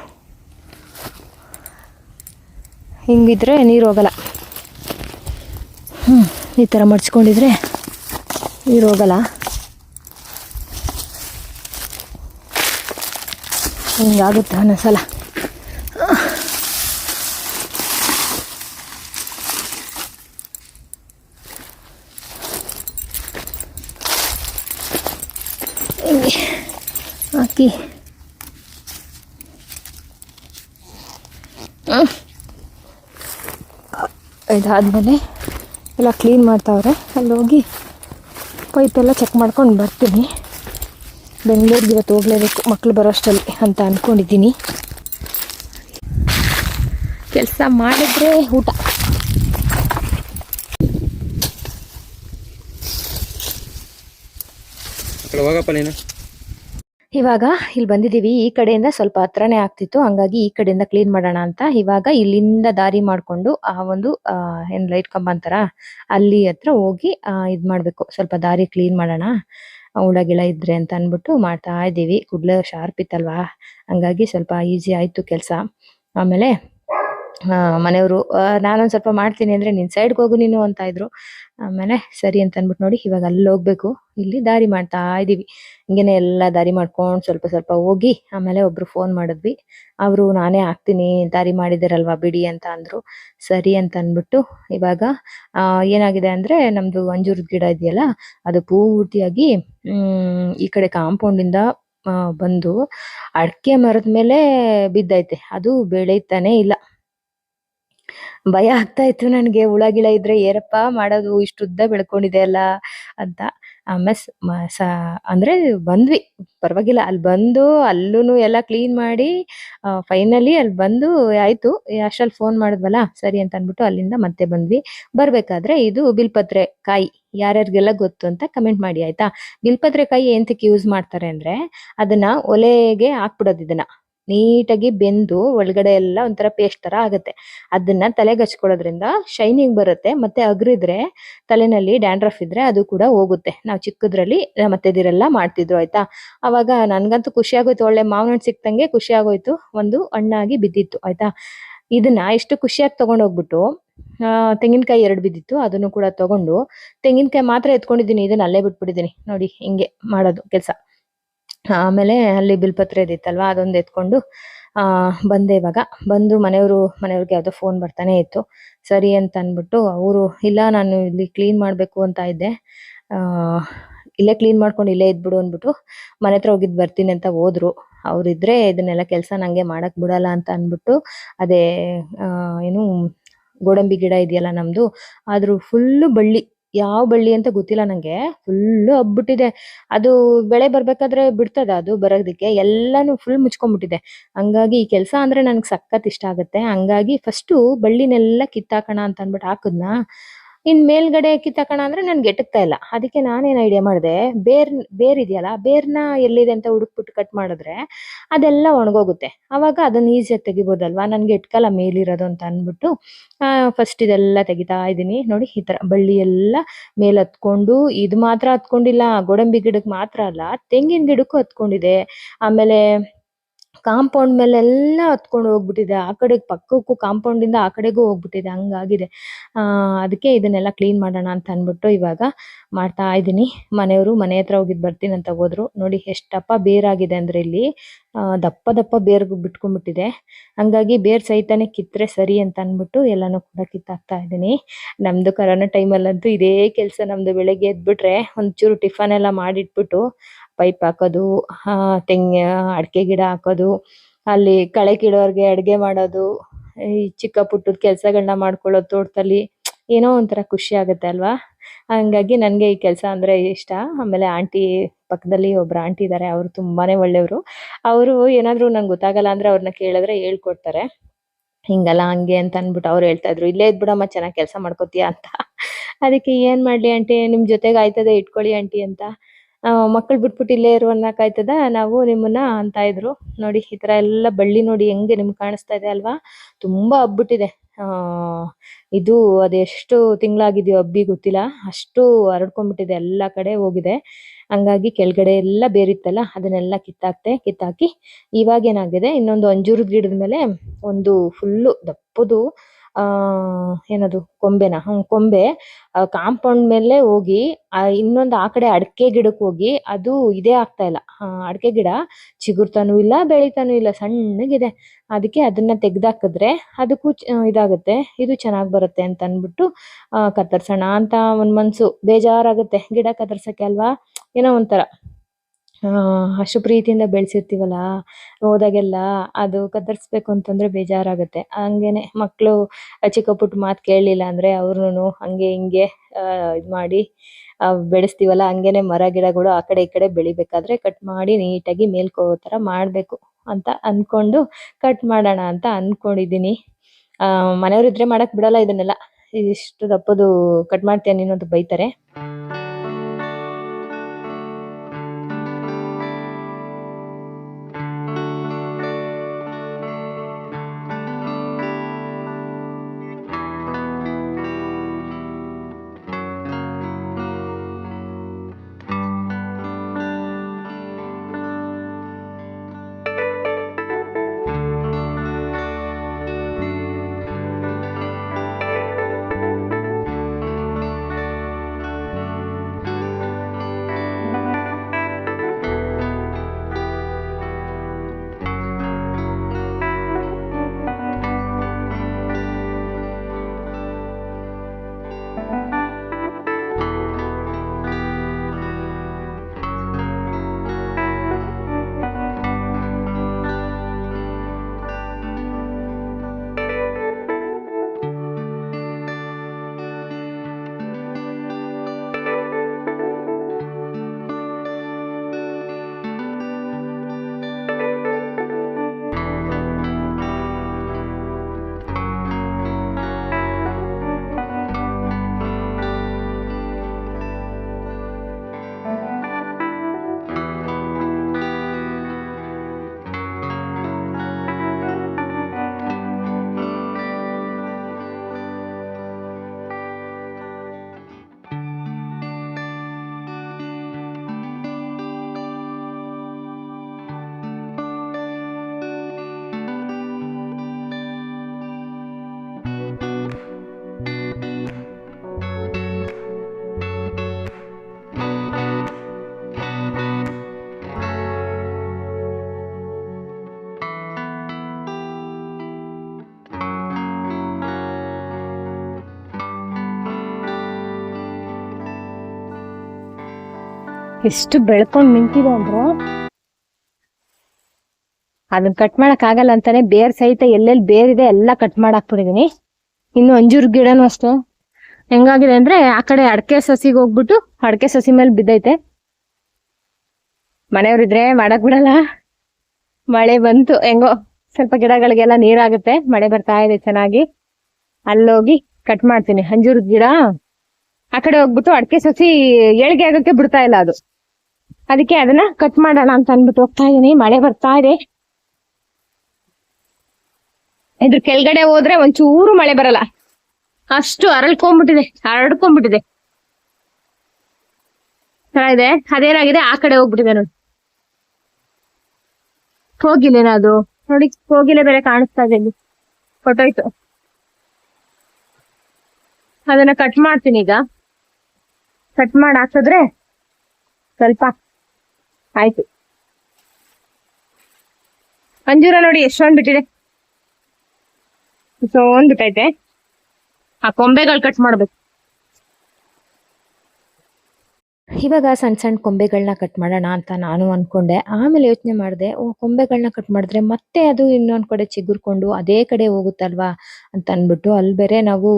ಹಿಂಗಿದ್ರೆ ನೀರು ಹೋಗಲ್ಲ. ಹ್ಞೂ ಈ ಥರ ಮಡಿಸ್ಕೊಂಡಿದ್ರೆ ನೀರು ಹೋಗಲ್ಲ. ಹಿಂಗಾಗುತ್ತೆ ಒಂದೊಂದ್ಸಲ ಹಿಂಗೆ ಹಾಕಿ ಇದಾದಮೇಲೆ ಎಲ್ಲ ಕ್ಲೀನ್ ಮಾಡ್ತಾವ್ರೆ. ಅಲ್ಲಿ ಹೋಗಿ ಪೈಪೆಲ್ಲ ಚೆಕ್ ಮಾಡ್ಕೊಂಡು ಬರ್ತೀನಿ. ಬೆಂಗಳೂರಿಗೆ ಇವತ್ತು ಹೋಗ್ಲೇಬೇಕು. ಮಕ್ಕಳು ಬರೋಷ್ಟರಲ್ಲಿ ಅಂತ ಅಂದ್ಕೊಂಡಿದ್ದೀನಿ ಕೆಲಸ ಮಾಡಿದ್ರೆ ಊಟ. ಇವಾಗ ಇಲ್ಲಿ ಬಂದಿದ್ದೀವಿ. ಈ ಕಡೆಯಿಂದ ಸ್ವಲ್ಪ ಹತ್ರನೇ ಆಗ್ತಿತ್ತು. ಹಂಗಾಗಿ ಈ ಕಡೆಯಿಂದ ಕ್ಲೀನ್ ಮಾಡೋಣ ಅಂತ. ಇವಾಗ ಇಲ್ಲಿಂದ ದಾರಿ ಮಾಡ್ಕೊಂಡು ಆ ಒಂದು ಏನು ಏನ್ ಲೈಟ್ ಕಂಬ ಅಂತಾರ? ಅಲ್ಲಿ ಹತ್ರ ಹೋಗಿ ಇದು ಮಾಡ್ಬೇಕು ಸ್ವಲ್ಪ ದಾರಿ ಕ್ಲೀನ್ ಮಾಡೋಣ. ಹುಳ ಗಿಳ ಇದ್ರೆ ಅಂತ ಅನ್ಬಿಟ್ಟು ಮಾಡ್ತಾ ಇದ್ದೀವಿ. ಕುಡ್ಲ ಶಾರ್ಪ್ ಇತ್ತಲ್ವಾ? ಹಂಗಾಗಿ ಸ್ವಲ್ಪ ಈಸಿ ಆಯ್ತು ಕೆಲಸ. ಆಮೇಲೆ ಮನೆಯವರು ನಾನೊಂದ್ ಸ್ವಲ್ಪ ಮಾಡ್ತೀನಿ ಅಂದ್ರೆ ನಿನ್ ಸೈಡ್ಗೆ ಹೋಗು ನೀನು ಅಂತ ಇದ್ರು. ಆಮೇಲೆ ಸರಿ ಅಂತ ಅನ್ಬಿಟ್ಟು ನೋಡಿ, ಇವಾಗ ಅಲ್ಲಿ ಹೋಗ್ಬೇಕು. ಇಲ್ಲಿ ದಾರಿ ಮಾಡ್ತಾ ಇದೀವಿ. ಹಿಂಗೇನೆ ಎಲ್ಲ ದಾರಿ ಮಾಡ್ಕೊಂಡು ಸ್ವಲ್ಪ ಸ್ವಲ್ಪ ಹೋಗಿ ಆಮೇಲೆ ಒಬ್ರು ಫೋನ್ ಮಾಡಿದ್ವಿ. ಅವರು, ನಾನೇ ಹಾಕ್ತೀನಿ, ದಾರಿ ಮಾಡಿದಾರಲ್ವಾ ಬಿಡಿ ಅಂತ ಅಂದ್ರು. ಸರಿ ಅಂತ ಅನ್ಬಿಟ್ಟು ಇವಾಗ ಏನಾಗಿದೆ ಅಂದ್ರೆ ನಮ್ದು ಅಂಜೂರದ ಗಿಡ ಇದೆಯಲ್ಲ, ಅದು ಪೂರ್ತಿಯಾಗಿ ಈ ಕಡೆ ಕಾಂಪೌಂಡ್ ಇಂದ ಬಂದು ಅಡಕೆ ಮರದ ಮೇಲೆ ಬಿದ್ದೈತೆ. ಅದು ಬೆಳೀತಾನೆ ಇಲ್ಲ. ಭಯ ಆಗ್ತಾ ಇತ್ತು ನನ್ಗೆ. ಹುಳ ಇದ್ರೆ ಏರಪ್ಪ, ಮಾಡೋದು ಇಷ್ಟು ಉದ್ದ ಬೆಳ್ಕೊಂಡಿದೆ ಅಲ್ಲ ಅಂತ. ಆಮೇಲೆ ಸ- ಮ- ಅಂದ್ರೆ ಬಂದ್ವಿ. ಪರವಾಗಿಲ್ಲ ಅಲ್ಲಿ ಬಂದು ಅಲ್ಲೂ ಎಲ್ಲ ಕ್ಲೀನ್ ಮಾಡಿ ಫೈನಲಿ ಅಲ್ಲಿ ಬಂದು ಆಯ್ತು. ಅಷ್ಟಲ್ಲಿ ಫೋನ್ ಮಾಡಿದ್ವಲ್ಲ, ಸರಿ ಅಂತ ಅಂದ್ಬಿಟ್ಟು ಅಲ್ಲಿಂದ ಮತ್ತೆ ಬಂದ್ವಿ. ಬರ್ಬೇಕಾದ್ರೆ ಇದು ಬಿಲ್ಪತ್ರೆ ಕಾಯಿ. ಯಾರ್ಯಾರಿಗೆಲ್ಲ ಗೊತ್ತು ಅಂತ ಕಮೆಂಟ್ ಮಾಡಿ, ಆಯ್ತಾ? ಬಿಲ್ಪತ್ರೆ ಕಾಯಿ ಎಂತಕ್ಕೆ ಯೂಸ್ ಮಾಡ್ತಾರೆ ಅಂದ್ರೆ, ಅದನ್ನ ಒಲೆಗೆ ಹಾಕ್ಬಿಡೋದು ಇದನ್ನ. ನೀಟಾಗಿ ಬೆಂದು ಒಳಗಡೆ ಎಲ್ಲ ಒಂಥರ ಪೇಸ್ಟ್ ತರ ಆಗುತ್ತೆ. ಅದನ್ನ ತಲೆಗೆ ಹಚ್ಕೊಳ್ಳೋದ್ರಿಂದ ಶೈನಿಂಗ್ ಬರುತ್ತೆ. ಮತ್ತೆ ಅಗ್ರಿದ್ರೆ ತಲೆನಲ್ಲಿ ಡ್ಯಾಂಡ್ರಫ್ ಇದ್ರೆ ಅದು ಕೂಡ ಹೋಗುತ್ತೆ. ನಾವು ಚಿಕ್ಕದ್ರಲ್ಲಿ ಮತ್ತೆ ಇದಿರೆಲ್ಲ ಮಾಡ್ತಿದ್ರು, ಆಯ್ತಾ? ಅವಾಗ ನನ್ಗಂತೂ ಖುಷಿ ಆಗೋಯ್ತು. ಒಳ್ಳೆ ಮಾವಿನ ಸಿಕ್ತಂಗೆ ಖುಷಿ ಆಗೋಯ್ತು. ಒಂದು ಹಣ್ಣಾಗಿ ಬಿದ್ದಿತ್ತು, ಆಯ್ತಾ? ಇದನ್ನ ಎಷ್ಟು ಖುಷಿಯಾಗಿ ತಗೊಂಡೋಗ್ಬಿಟ್ಟು ತೆಂಗಿನಕಾಯಿ ಎರಡು ಬಿದ್ದಿತ್ತು. ಅದನ್ನು ಕೂಡ ತಗೊಂಡು ತೆಂಗಿನಕಾಯಿ ಮಾತ್ರ ಎತ್ಕೊಂಡಿದ್ದೀನಿ. ಇದನ್ನ ಅಲ್ಲೇ ಬಿಟ್ಬಿಟ್ಟಿದ್ದೀನಿ. ನೋಡಿ, ಹಿಂಗೆ ಮಾಡೋದು ಕೆಲಸ. ಆಮೇಲೆ ಅಲ್ಲಿ ಬಿಲ್ಪತ್ರೆದಿತ್ತಲ್ವಾ ಅದೊಂದು ಎತ್ಕೊಂಡು ಬಂದೆ ಇವಾಗ. ಬಂದು ಮನೆಯವರು, ಮನೆಯವ್ರಿಗೆ ಯಾವುದೋ ಫೋನ್ ಬರ್ತಾನೆ ಇತ್ತು. ಸರಿ ಅಂತ ಅಂದ್ಬಿಟ್ಟು ಅವರು, ಇಲ್ಲ, ನಾನು ಇಲ್ಲಿ ಕ್ಲೀನ್ ಮಾಡ್ಬೇಕು ಅಂತ ಇದ್ದೆ. ಇಲ್ಲೇ ಕ್ಲೀನ್ ಮಾಡ್ಕೊಂಡು ಇಲ್ಲೇ ಇದ್ಬಿಡು ಅಂದ್ಬಿಟ್ಟು ಮನೆ ಹತ್ರ ಹೋಗಿದ್ ಬರ್ತೀನಿ ಅಂತ ಹೋದ್ರು. ಅವ್ರಿದ್ರೆ ಇದನ್ನೆಲ್ಲ ಕೆಲಸ ನಂಗೆ ಮಾಡಕ್ ಬಿಡಲ್ಲ ಅಂತ ಅಂದ್ಬಿಟ್ಟು, ಅದೇ ಏನು ಗೋಡಂಬಿ ಗಿಡ ಇದೆಯಲ್ಲ ನಮ್ದು, ಆದ್ರೂ ಫುಲ್ಲು ಬಳ್ಳಿ. ಯಾವ ಬಳ್ಳಿ ಅಂತ ಗೊತ್ತಿಲ್ಲ ನಂಗೆ. ಫುಲ್ ಹಬ್ಬಿಟ್ಟಿದೆ ಅದು ಬೆಳೆ ಬರ್ಬೇಕಾದ್ರೆ ಬಿಡ್ತದ ಅದು ಬರೋದಕ್ಕೆ? ಎಲ್ಲಾನು ಫುಲ್ ಮುಚ್ಕೊಂಡ್ಬಿಟ್ಟಿದೆ ಹಂಗಾಗಿ ಈ ಕೆಲಸ ಅಂದ್ರೆ ನನ್ಗೆ ಸಖತ್ ಇಷ್ಟ ಆಗುತ್ತೆ. ಹಂಗಾಗಿ ಫಸ್ಟು ಬಳ್ಳಿನೆಲ್ಲ ಕಿತ್ತಾಕೋಣ ಅಂತ ಅಂದ್ಬಿಟ್ಟು ಹಾಕದ್ನ? ಇನ್ ಮೇಲ್ಗಡೆ ಕಿತ್ತಕಣ ಅಂದ್ರೆ ನನಗೆ ಎಟಕ್ತಾ ಇಲ್ಲ. ಅದಕ್ಕೆ ನಾನೇನ್ ಐಡಿಯಾ ಮಾಡಿದೆ? ಬೇರ್ ಬೇರ್ ಇದೆಯಲ್ಲ, ಬೇರ್ನ ಎಲ್ಲಿದೆ ಅಂತ ಹುಡುಕ್ಬಿಟ್ಟು ಕಟ್ ಮಾಡಿದ್ರೆ ಅದೆಲ್ಲ ಒಣಗೋಗುತ್ತೆ. ಅವಾಗ ಅದನ್ನ ಈಸಿಯಾಗಿ ತೆಗಿಬೋದಲ್ವಾ? ನನ್ಗೆ ಎಟ್ಕಲ್ಲ ಮೇಲಿರೋದು ಅಂತ ಅಂದ್ಬಿಟ್ಟು ಫಸ್ಟ್ ಇದೆಲ್ಲ ತೆಗಿತಾ ಇದ್ದೀನಿ ನೋಡಿ, ಈ ತರ ಬಳ್ಳಿ ಎಲ್ಲ ಮೇಲ್ ಹತ್ಕೊಂಡು, ಇದು ಮಾತ್ರ ಹತ್ಕೊಂಡಿಲ್ಲ, ಗೋಡಂಬಿ ಗಿಡಕ್ಕೆ ಮಾತ್ರ ಅಲ್ಲ, ತೆಂಗಿನ ಗಿಡಕ್ಕೂ ಹತ್ಕೊಂಡಿದೆ. ಆಮೇಲೆ ಕಾಂಪೌಂಡ್ ಮೇಲೆಲ್ಲ ಹತ್ಕೊಂಡು ಹೋಗ್ಬಿಟ್ಟಿದೆ. ಆ ಕಡೆ ಪಕ್ಕಕ್ಕೂ ಕಾಂಪೌಂಡ್ ಇಂದ ಆ ಕಡೆಗೂ ಹೋಗ್ಬಿಟ್ಟಿದೆ. ಹಂಗಾಗಿದೆ. ಆ, ಅದಕ್ಕೆ ಇದನ್ನೆಲ್ಲ ಕ್ಲೀನ್ ಮಾಡೋಣ ಅಂತ ಅನ್ಬಿಟ್ಟು ಇವಾಗ ಮಾಡ್ತಾ ಇದ್ದೀನಿ. ಮನೆಯವರು ಮನೆ ಹತ್ರ ಹೋಗಿದ್ ಬರ್ತೀನಿ ಅಂತ ಹೋದ್ರು. ನೋಡಿ ಎಷ್ಟಪ್ಪ ಬೇರಾಗಿದೆ ಅಂದ್ರೆ ಇಲ್ಲಿ ದಪ್ಪ ದಪ್ಪ ಬೇರ್ ಬಿಟ್ಕೊಂಡ್ಬಿಟ್ಟಿದೆ. ಹಂಗಾಗಿ ಬೇರ್ ಸಹಿತಾನೆ ಕಿತ್ರೆ ಸರಿ ಅಂತ ಅನ್ಬಿಟ್ಟು ಎಲ್ಲಾನು ಕೂಡ ಕಿತ್ತಾಕ್ತಾ ಇದ್ದೀನಿ. ನಮ್ದು ಕರೋನಾ ಟೈಮಲ್ಲಂತೂ ಇದೇ ಕೆಲಸ ನಮ್ದು ಬೆಳಗ್ಗೆ ಎದ್ಬಿಟ್ರೆ ಒಂಚೂರು ಟಿಫನ್ ಎಲ್ಲ ಮಾಡಿಟ್ಬಿಟ್ಟು ಪೈಪ್ ಹಾಕೋದು, ಆ, ತೆಂಗಿನ ಅಡಿಕೆ ಗಿಡ ಹಾಕೋದು, ಅಲ್ಲಿ ಕಳೆ ಕೀಳೋರ್ಗೆ ಅಡಿಗೆ ಮಾಡೋದು, ಈ ಚಿಕ್ಕ ಪುಟ್ಟದ ಕೆಲಸಗಳನ್ನ ಮಾಡ್ಕೊಳ್ಳೋದು ತೋಟದಲ್ಲಿ ಏನೋ ಒಂಥರ ಖುಷಿ ಆಗುತ್ತೆ ಅಲ್ವಾ? ಹಂಗಾಗಿ ನನಗೆ ಈ ಕೆಲಸ ಅಂದ್ರೆ ಇಷ್ಟ. ಆಮೇಲೆ ಆಂಟಿ ಪಕ್ಕದಲ್ಲಿ ಒಬ್ರು ಆಂಟಿ ಇದಾರೆ, ಅವರು ತುಂಬಾನೇ ಒಳ್ಳೆಯವರು. ಅವರು ಏನಾದ್ರು ನಂಗೆ ಗೊತ್ತಾಗಲ್ಲ ಅಂದ್ರೆ ಅವ್ರನ್ನ ಕೇಳಿದ್ರೆ ಹೇಳ್ಕೊಡ್ತಾರೆ. ಹಿಂಗಲ್ಲ, ಹಂಗೆ ಅಂತ ಅನ್ಬಿಟ್ಟು ಅವ್ರು ಹೇಳ್ತಾ ಇದ್ರು. ಇಲ್ಲೇ ಇದ್ಬಿಡಮ್ಮ ಚೆನ್ನಾಗಿ ಕೆಲಸ ಮಾಡ್ಕೋತೀಯ? ಅಂತ. ಅದಕ್ಕೆ, ಏನ್ ಮಾಡ್ಲಿ ಆಂಟಿ? ನಿಮ್ ಜೊತೆಗೆ ಆಯ್ತದೆ, ಇಟ್ಕೊಳ್ಳಿ ಆಂಟಿ ಅಂತ. ಮಕ್ಕಳು ಬಿಟ್ಬಿಟ್ಟು ಇಲ್ಲೇ ಇರು ಅನ್ನಕ್ಕಾಯ್ತದ ನಾವು ನಿಮ್ಮನ್ನ ಅಂತ ಇದ್ರು. ನೋಡಿ, ಈ ತರ ಎಲ್ಲ ಬಳ್ಳಿ ನೋಡಿ ಹೆಂಗೆ ನಿಮ್ಗೆ ಕಾಣಿಸ್ತಾ ಇದೆ ಅಲ್ವಾ? ತುಂಬಾ ಹಬ್ಬಿಟ್ಟಿದೆ ಆ, ಇದು ಅದೆಷ್ಟು ತಿಂಗಳಾಗಿದೆಯೋ ಹಬ್ಬಿ ಗೊತ್ತಿಲ್ಲ. ಅಷ್ಟು ಹರಡ್ಕೊಂಡ್ಬಿಟ್ಟಿದೆ ಎಲ್ಲಾ ಕಡೆ ಹೋಗಿದೆ. ಹಂಗಾಗಿ ಕೆಳಗಡೆ ಎಲ್ಲ ಬೇರಿತ್ತಲ್ಲ, ಅದನ್ನೆಲ್ಲ ಕಿತ್ತಾಕ್ತೆ, ಕಿತ್ತಾಕಿ ಇವಾಗ ಏನಾಗಿದೆ ಇನ್ನೊಂದು ಅಂಜೂರದ ಗಿಡದ ಮೇಲೆ ಒಂದು ಫುಲ್ಲು ದಪ್ಪದು ಏನದು, ಕೊಂಬೆನ? ಹ್ಮ್, ಕೊಂಬೆ. ಕಾಂಪೌಂಡ್ ಮೇಲೆ ಹೋಗಿ ಇನ್ನೊಂದು ಆ ಕಡೆ ಅಡಕೆ ಗಿಡಕ್ಕೆ ಹೋಗಿ, ಅದು ಇದೇ ಆಗ್ತಾ ಇಲ್ಲ. ಅಡಿಕೆ ಗಿಡ ಚಿಗುರ್ತಾನೂ ಇಲ್ಲ, ಬೆಳಿತಾನೂ ಇಲ್ಲ, ಸಣ್ಣಗಿದೆ. ಅದಕ್ಕೆ ಅದನ್ನ ತೆಗ್ದಾಕಿದ್ರೆ ಅದಕ್ಕೂ ಇದಾಗುತ್ತೆ. ಇದು ಚೆನ್ನಾಗಿ ಬರುತ್ತೆ ಅಂತ ಅಂದ್ಬಿಟ್ಟು ಕತ್ತರ್ಸೋಣ ಅಂತ ಒಂದ್ ಮನ್ಸು. ಬೇಜಾರಾಗುತ್ತೆ. ಗಿಡ ಕತ್ತರ್ಸಕ್ಕೆ ಅಲ್ವಾ? ಏನೋ ಒಂಥರ. ಅಷ್ಟು ಪ್ರೀತಿಯಿಂದ ಬೆಳೆಸಿರ್ತೀವಲ್ಲ, ಹೋದಾಗೆಲ್ಲ ಅದು ಕತ್ತರಿಸ್ಬೇಕು ಅಂತಂದ್ರೆ ಬೇಜಾರಾಗುತ್ತೆ. ಹಂಗೇನೆ ಮಕ್ಕಳು ಚಿಕ್ಕ ಪುಟ್ಟ ಮಾತು ಕೇಳಲಿಲ್ಲ ಅಂದ್ರೆ ಅವ್ರುನು ಹಂಗೆ ಹಿಂಗೆ ಇದು ಮಾಡಿ ಬೆಳೆಸ್ತೀವಲ್ಲ, ಹಂಗೇನೆ ಮರ ಗಿಡಗಳು ಆ ಕಡೆ ಈ ಕಡೆ ಬೆಳಿಬೇಕಾದ್ರೆ ಕಟ್ ಮಾಡಿ ನೀಟಾಗಿ ಮೇಲ್ಕೋ ತರ ಮಾಡ್ಬೇಕು ಅಂತ ಅನ್ಕೊಂಡು ಕಟ್ ಮಾಡೋಣ ಅಂತ ಅನ್ಕೊಂಡಿದೀನಿ ಆ, ಮನೆಯವ್ರಿದ್ರೆ ಮಾಡಕ್ಕೆ ಬಿಡಲ್ಲ ಇದನ್ನೆಲ್ಲ. ಇಷ್ಟು ದಪ್ಪದು ಕಟ್ ಮಾಡ್ತೀಯ ನೀನು ಅಂತ ಬೈತಾರೆ. ಎಷ್ಟು ಬೆಳ್ಕೊಂಡ್ ನಿಂತಿದೆ ಅಂದ್ರೆ? ಅದನ್ನ ಕಟ್ ಮಾಡಕ್ ಆಗಲ್ಲ ಅಂತಾನೆ ಬೇರ್ ಸಹಿತ ಎಲ್ಲೆಲ್ಲಿ ಬೇರಿದೆ ಎಲ್ಲ ಕಟ್ ಮಾಡಾಕ್ಬಿಟ್ಟಿದೀನಿ. ಇನ್ನು ಅಂಜೂರ್ ಗಿಡನೂ ಅಷ್ಟು. ಹೆಂಗಾಗಿದೆ ಅಂದ್ರೆ ಆ ಕಡೆ ಅಡಕೆ ಸಸಿಗೆ ಹೋಗ್ಬಿಟ್ಟು ಅಡಕೆ ಸಸಿ ಮೇಲೆ ಬಿದ್ದೈತೆ. ಮನೆಯವ್ರಿದ್ರೆ ಮಾಡಕ್ ಬಿಡಲ್ಲ ಮಳೆ ಬಂತು. ಹೆಂಗೋ, ಸ್ವಲ್ಪ ಗಿಡಗಳಿಗೆಲ್ಲ ನೀರಾಗುತ್ತೆ. ಮಳೆ ಬರ್ತಾ ಇದೆ ಚೆನ್ನಾಗಿ. ಅಲ್ಲೋಗಿ ಕಟ್ ಮಾಡ್ತೀನಿ. ಅಂಜೂರ್ ಗಿಡ ಆ ಕಡೆ ಹೋಗ್ಬಿಟ್ಟು ಅಡಕೆ ಸಸಿ ಏಳಿಗೆ ಆಗಕ್ಕೆ ಬಿಡ್ತಾ ಇಲ್ಲ ಅದು. ಅದಕ್ಕೆ ಅದನ್ನ ಕಟ್ ಮಾಡೋಣ ಅಂತ ಅನ್ಬಿಟ್ಟು ಹೋಗ್ತಾ ಇದೀನಿ. ಮಳೆ ಬರ್ತಾ ಇದೆ. ಇದ್ರ ಕೆಳಗಡೆ ಹೋದ್ರೆ ಒಂಚೂರು ಮಳೆ ಬರಲ್ಲ. ಅಷ್ಟು ಅರಳ್ಕೊಂಡ್ಬಿಟ್ಟಿದೆ ಹರಡ್ಕೊಂಡ್ಬಿಟ್ಟಿದೆ ಚೆನ್ನಾಗಿದೆ? ಅದೇನಾಗಿದೆ? ಆ ಕಡೆ ಹೋಗ್ಬಿಟ್ಟಿದೆ ನೋಡಿ. ಹೋಗಿಲ್ಲೇನ ಅದು ನೋಡಿ ಹೋಗಿಲೆ ಬೇರೆ ಕಾಣಿಸ್ತಾ ಇದೆ ಇಲ್ಲಿ. ಹೊಟ್ಟೋಯ್ತು ಅದನ್ನ ಕಟ್ ಮಾಡ್ತೀನಿ ಈಗ. ಕಟ್ ಮಾಡಿ ಹಾಕಿದ್ರೆ ಸ್ವಲ್ಪ ಆಯ್ತು. ಅಂಜೂರ ನೋಡಿ ಎಷ್ಟೊಂದು ಬಿಟ್ಟಿದೆ. ಸೊ ಒಂದು ಬಿಟ್ಟೈತೆ. ಆ ಕೊಂಬೆಗಳು ಕಟ್ ಮಾಡ್ಬೇಕು. ಇವಾಗ ಸಣ್ಣ ಸಣ್ಣ ಕೊಂಬೆಗಳನ್ನ ಕಟ್ ಮಾಡೋಣ ಅಂತ ನಾನು ಅಂದ್ಕೊಂಡೆ ಆಮೇಲೆ ಯೋಚನೆ ಮಾಡಿದೆ, ಓ ಕೊಂಬೆಗಳನ್ನ ಕಟ್ ಮಾಡಿದ್ರೆ ಮತ್ತೆ ಅದು ಇನ್ನೊಂದು ಕಡೆ ಚಿಗುರ್ಕೊಂಡು ಅದೇ ಕಡೆ ಹೋಗುತ್ತಲ್ವಾ ಅಂತ ಅಂದ್ಬಿಟ್ಟು ಅಲ್ಲಿ ಬೇರೆ ನಾವು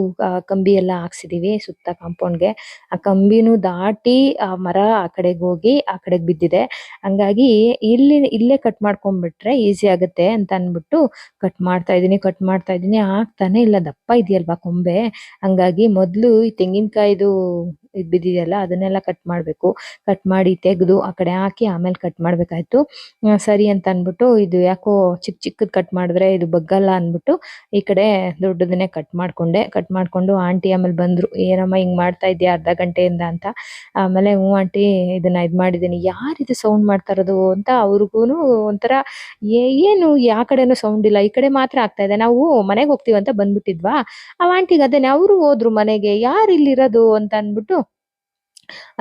ಕಂಬಿ ಎಲ್ಲ ಹಾಕ್ಸಿದೀವಿ ಸುತ್ತ ಕಾಂಪೌಂಡ್ಗೆ. ಆ ಕಂಬಿನೂ ದಾಟಿ ಆ ಮರ ಆ ಕಡೆಗೆ ಹೋಗಿ ಆ ಕಡೆಗೆ ಬಿದ್ದಿದೆ. ಹಂಗಾಗಿ ಇಲ್ಲಿ, ಇಲ್ಲೇ ಕಟ್ ಮಾಡ್ಕೊಂಡ್ಬಿಟ್ರೆ ಈಸಿ ಆಗುತ್ತೆ ಅಂತ ಅಂದ್ಬಿಟ್ಟು ಕಟ್ ಮಾಡ್ತಾ ಇದ್ದೀನಿ ಕಟ್ ಮಾಡ್ತಾ ಇದ್ದೀನಿ. ಆಗ್ತಾನೆ ಇಲ್ಲ, ದಪ್ಪ ಇದೆಯಲ್ವಾ ಕೊಂಬೆ? ಹಂಗಾಗಿ ಮೊದಲು ಈ ತೆಂಗಿನಕಾಯ್ದು ಇದ್ ಬಿದ್ದಿದೆಯಲ್ಲ, ಅದನ್ನೆಲ್ಲ ಕಟ್ ಮಾಡ್ಬೇಕು. ಕಟ್ ಮಾಡಿ ತೆಗೆದು ಆ ಕಡೆ ಹಾಕಿ ಆಮೇಲೆ ಕಟ್ ಮಾಡ್ಬೇಕಾಯ್ತು. ಸರಿ ಅಂತ ಅನ್ಬಿಟ್ಟು ಇದು ಯಾಕೋ ಚಿಕ್ಕ ಚಿಕ್ಕದ್ ಕಟ್ ಮಾಡಿದ್ರೆ ಇದು ಬಗ್ಗಲ್ಲ ಅನ್ಬಿಟ್ಟು ಈ ಕಡೆ ದೊಡ್ಡದನ್ನೇ ಕಟ್ ಮಾಡ್ಕೊಂಡೆ. ಕಟ್ ಮಾಡ್ಕೊಂಡು ಆಂಟಿ ಆಮೇಲೆ ಬಂದ್ರು, ಏನಮ್ಮ ಹಿಂಗ್ ಮಾಡ್ತಾ ಇದ್ಯಾ ಅರ್ಧ ಗಂಟೆಯಿಂದ ಅಂತ. ಆಮೇಲೆ ಹ್ಞೂ ಆಂಟಿ ಇದನ್ನ ಇದ್ ಮಾಡಿದೀನಿ ಯಾರಿದು ಸೌಂಡ್ ಮಾಡ್ತಾ ಇರೋದು ಅಂತ ಅವ್ರಿಗೂ ಒಂಥರ ಏನು ಯಾವ ಕಡೆನೂ ಸೌಂಡ್ ಇಲ್ಲ. ಈ ಕಡೆ ಮಾತ್ರ ಆಗ್ತಾ ಇದೆ. ನಾವು ಮನೆಗೆ ಹೋಗ್ತೀವಿ ಅಂತ ಬಂದ್ಬಿಟ್ಟಿದ್ವಾ? ಆ ಆಂಟಿಗೆ ಅದೇನೆ ಅವರು ಹೋದ್ರು ಮನೆಗೆ. ಯಾರು ಇಲ್ಲಿರೋದು ಅಂತ ಅನ್ಬಿಟ್ಟು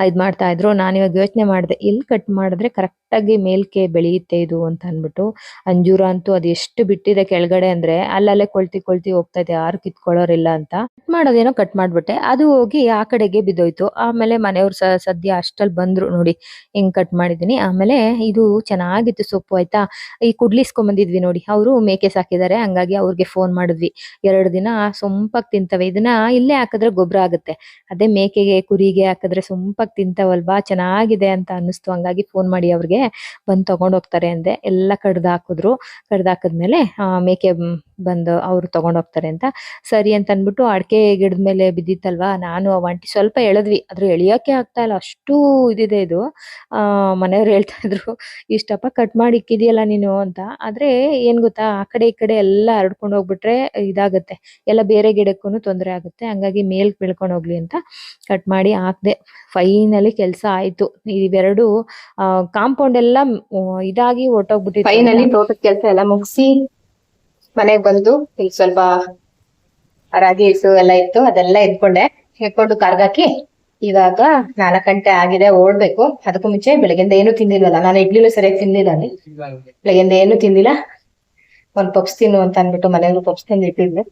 ಇದ್ ಮಾಡ್ತಾ ಇದ್ರು. ನಾನು ಇವಾಗ ಯೋಚನೆ ಮಾಡಿದೆ ಎಲ್ಲಿ ಕಟ್ ಮಾಡಿದ್ರೆ ಕರೆಕ್ಟ್ ಆಗಿ ಮೇಲ್ಕೆ ಬೆಳೆಯುತ್ತೆ ಇದು ಅಂತ ಅನ್ಬಿಟ್ಟು ಅಂಜೂರ ಅಂತೂ ಅದು ಎಷ್ಟು ಬಿಟ್ಟಿದೆ ಕೆಳಗಡೆ ಅಂದ್ರೆ ಅಲ್ಲಲ್ಲೇ ಕೊಳ್ತಿ ಕೊಳ್ತಿ ಹೋಗ್ತಾ ಇದೆ, ಯಾರು ಕಿತ್ಕೊಳ್ಳೋರಿಲ್ಲ ಅಂತ. ಕಟ್ ಮಾಡೋದೇನೋ ಕಟ್ ಮಾಡ್ಬಿಟ್ಟೆ. ಅದು ಹೋಗಿ ಆ ಕಡೆಗೆ ಬಿದ್ದೋಯ್ತು. ಆಮೇಲೆ ಮನೆಯವ್ರು ಸದ್ಯ ಅಷ್ಟಲ್ಲಿ ಬಂದ್ರು ನೋಡಿ, ಹಿಂಗ್ ಕಟ್ ಮಾಡಿದೀನಿ. ಆಮೇಲೆ ಇದು ಚೆನ್ನಾಗಿತ್ತು ಸೊಪ್ಪು, ಆಯ್ತಾ? ಈ ಕುಡ್ಲಿಸ್ಕೊಂಡ್ ಬಂದಿದ್ವಿ ನೋಡಿ. ಅವರು ಮೇಕೆ ಸಾಕಿದ್ದಾರೆ, ಹಂಗಾಗಿ ಅವ್ರಿಗೆ ಫೋನ್ ಮಾಡಿದ್ವಿ. ಎರಡು ದಿನ ಸೊಂಪಾಗಿ ತಿಂತವೆ. ಇದನ್ನ ಇಲ್ಲೇ ಹಾಕಿದ್ರೆ ಗೊಬ್ಬರ ಆಗುತ್ತೆ. ಅದೇ ಮೇಕೆಗೆ, ಕುರಿಗೆ ಹಾಕಿದ್ರೆ ಸೊಂಪಾಗಿ ತಿಂತಾವಲ್ವಾ, ಚೆನ್ನಾಗಿದೆ ಅಂತ ಅನ್ನಿಸ್ತು. ಹಂಗಾಗಿ ಫೋನ್ ಮಾಡಿ ಅವ್ರಿಗೆ ಬಂದು ತಗೊಂಡ್ ಹೋಗ್ತಾರೆ ಅಂದೆ. ಎಲ್ಲ ಕಡ್ದು ಹಾಕಿದ್ರು. ಕಡ್ದು ಹಾಕಿದ್ಮೇಲೆ ಮೇಕೆ ಬಂದು ಅವ್ರು ಹೋಗ್ತಾರೆ ಅಂತ. ಸರಿ ಅಂತ ಅಂದ್ಬಿಟ್ಟು ಅಡಕೆ ಗಿಡದ ಮೇಲೆ ಬಿದ್ದಿತ್ತಲ್ವಾ? ನಾನು ಆ ಒಂಟಿ ಸ್ವಲ್ಪ ಎಳೆದ್ವಿ. ಆದ್ರೆ ಎಳಿಯೋಕೆ ಆಗ್ತಾ ಇಲ್ಲ. ಅಷ್ಟು ಇದಿದೆ ಇದು. ಆ, ಮನೆಯವ್ರು ಹೇಳ್ತಾ ಇದ್ರು, ಇಷ್ಟಪ್ಪ ಕಟ್ ಮಾಡಿ ಇಕ್ಕಿದ್ಯಲ್ಲ ನೀನು ಅಂತ. ಆದ್ರೆ ಏನ್ ಗೊತ್ತಾ, ಆ ಕಡೆ ಈ ಕಡೆ ಎಲ್ಲ ಹರಡ್ಕೊಂಡು ಹೋಗ್ಬಿಟ್ರೆ ಇದಾಗತ್ತೆ. ಎಲ್ಲ ಬೇರೆ ಗಿಡಕ್ಕೂ ತೊಂದರೆ ಆಗುತ್ತೆ. ಹಂಗಾಗಿ ಮೇಲ್ ಬೆಳ್ಕೊಂಡು ಹೋಗ್ಲಿ ಅಂತ ಕಟ್ ಮಾಡಿ ಹಾಕ್ದೆ. ಫೈನಲಿ ಕೆಲಸ ಆಯ್ತು. ಇವೆರಡು ಕಾಂಪೌಂಡ್ ಎಲ್ಲ ಇದಾಗಿ ಹೊರ್ಟೋಗ್ಬಿಟ್ಟಿತ್ತು ಫೈನಲಿ ತೋಟದ ಕೆಲಸ ಎಲ್ಲ ಮುಗಿಸಿ ಮನೆಗ್ ಬಂದು ಈಗ ಸ್ವಲ್ಪ ರಾಗಿ ಹಿಟ್ಟು ಎಲ್ಲ ಇತ್ತು, ಅದೆಲ್ಲ ಎತ್ಕೊಂಡೆ. ಎತ್ಕೊಂಡು ಕಾರ್ಗಾಕಿ ಇವಾಗ ನಾಲ್ಕು ಗಂಟೆ ಆಗಿದೆ, ಓಡ್ಬೇಕು. ಅದಕ್ಕೂ ಮುಂಚೆ ಬೆಳಗ್ಗೆಯಿಂದ ಏನು ತಿಂದಿಲ್ವಲ್ಲ, ನಾನು ಇಡ್ಲಿನೂ ಸರಿಯಾಗಿ ತಿಂದಿಲ್ಲ ಅಲ್ಲಿ. ಬೆಳಗ್ಗೆಯಿಂದ ಏನು ತಿಂದಿಲ್ಲ. ಒಂದ್ ಪಪ್ಸ್ ತಿನ್ನು ಅಂತ ಅನ್ಬಿಟ್ಟು ಮನೆಯಲ್ಲೂ ಪಪ್ಸ್ ತಿಂದು ಇಟ್ಟಿದ್ವಿ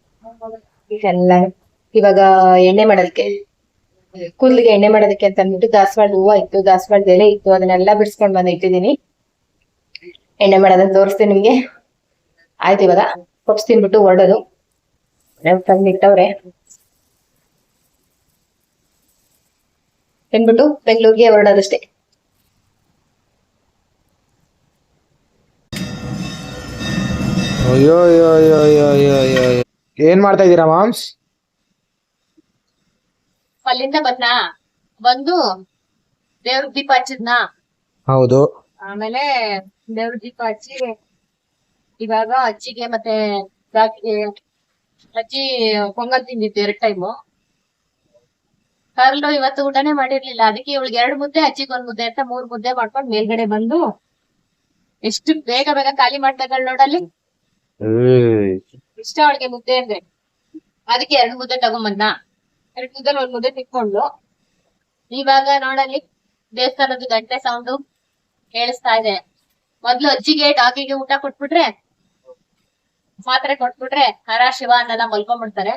ಎಲ್ಲ ಇವಾಗ ಎಣ್ಣೆ ಮಾಡೋದಕ್ಕೆ ಕೂದಲಿಗೆ ಎಣ್ಣೆ ಮಾಡೋದಕ್ಕೆ ಅಂತ ಅಂದ್ಬಿಟ್ಟು ದಾಸವಾಳ ಹೂವು ಇತ್ತು ದಾಸವಾಳದ ಎಲೆ ಇತ್ತು, ಅದನ್ನೆಲ್ಲ ಬಿಡಿಸ್ಕೊಂಡ್ ಬಂದು ಇಟ್ಟಿದ್ದೀನಿ. ಎಣ್ಣೆ ಮಾಡೋದನ್ನ ತೋರಿಸ್ತೀನಿ ನಿಮ್ಗೆ. ಆಯ್ತು ಇವಾಗ. ಪಪ್ಸ್ ತಿನ್ಬಿಟ್ಟು ಹೊರಡೋದು ಇಟ್ಟವ್ರೆ. ತಿನ್ಬಿಟ್ಟು ಬೆಂಗಳೂರಿಗೆ ಹೊರಡೋದಷ್ಟೇ. ಅಯ್ಯೋ ಅಯ್ಯೋ ಅಯ್ಯೋ ಅಯ್ಯೋ ಅಯ್ಯೋ ಅಯ್ಯೋ ಅಯ್ಯೋ. ಏನ್ ಮಾಡ್ತಾ ಇದ್ದೀರಾ ಮಾಮ್ಸ್? ಅಲ್ಲಿಂದ ಬಂದ್ನಾ? ಬಂದು ದೇವ್ರ ದೀಪ ಹಚ್ಚಿದ್ನಾ? ಹೌದು. ಆಮೇಲೆ ದೇವ್ರ ದೀಪ ಹಚ್ಚಿ ಇವಾಗ ಅಜ್ಜಿಗೆ ಮತ್ತೆ ರಾಗಿಗೆ ಅಜ್ಜಿ ಪೊಂಗಲ್ ತಿಂದಿತ್ತು ಎರಡ್ ಟೈಮು ಕರ್ಲು ಇವತ್ತು ಊಟನೇ ಮಾಡಿರ್ಲಿಲ್ಲ. ಅದಕ್ಕೆ ಇವಳಿಗೆ ಎರಡು ಮುದ್ದೆ ಅಜ್ಜಿಗೆ ಒಂದ್ ಮುದ್ದೆ ಅಂತ ಮೂರ್ ಮುದ್ದೆ ಮಾಡ್ಕೊಂಡು ಮೇಲ್ಗಡೆ ಬಂದು ಎಷ್ಟು ಬೇಗ ಬೇಗ ಖಾಲಿ ಮಾಡ್ತಾಗಳ ನೋಡಲ್ಲಿ ಇಷ್ಟ ಅವಳಿಗೆ ಮುದ್ದೆ ಅಂದ್ರೆ. ಅದಕ್ಕೆ ಎರಡು ಮುದ್ದೆ ತಗೊಂಬಂದ. ಎರಡು ಮುದ್ದೆ ಒಂದ್ ಮುದ್ದೆ ತಿಕ್ಕೊಂಡು ಇವಾಗ ನೋಡಲ್ಲಿ ದೇವಸ್ಥಾನದ ಗಂಟೆ ಸೌಂಡು ಕೇಳಿಸ್ತಾ ಇದೆ. ಮೊದ್ಲು ಅಜ್ಜಿಗೆ ಡಾಗಿಗೆ ಊಟ ಕೊಟ್ಬಿಟ್ರೆ ಮಾತ್ರೆ ಕೊಟ್ಬಿಟ್ರೆ ಹರ ಶಿವ ಅನ್ನೆಲ್ಲ ಮಲ್ಕೊಂಡ್ಬಿಡ್ತಾರೆ.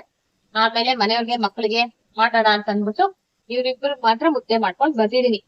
ಆಮೇಲೆ ಮನೆಯವ್ರಿಗೆ ಮಕ್ಳಿಗೆ ಮಾಡೋಣ ಅಂತ ಅಂದ್ಬಿಟ್ಟು ಇವ್ರಿಬ್ರು ಮಾತ್ರ ಮುದ್ದೆ ಮಾಡ್ಕೊಂಡ್ ಬಂದಿದೀನಿ